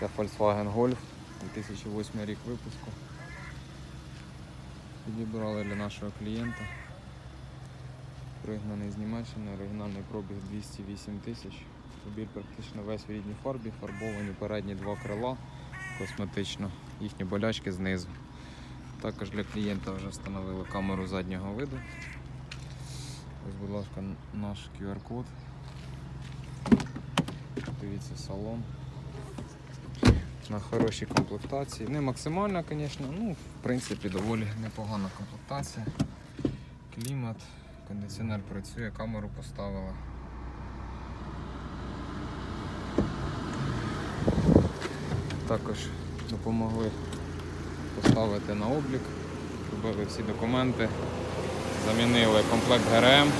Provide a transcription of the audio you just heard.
Це Volkswagen Golf 2008 рік випуску. Підібрали для нашого клієнта. Пригнаний з Німеччини, оригінальний пробіг 208 тисяч. Автомобіль практично весь в рідній фарбі, фарбовані передні два крила косметично, їхні болячки знизу. Також для клієнта вже встановили камеру заднього виду. Ось, будь ласка, наш QR-код. Дивіться салон. На хорошій комплектації. Не максимальна, звісно, ну, в принципі, доволі непогана комплектація. Клімат, кондиціонер працює, камеру поставила. Також допомогли поставити на облік, зробили всі документи, замінили комплект ГРМ.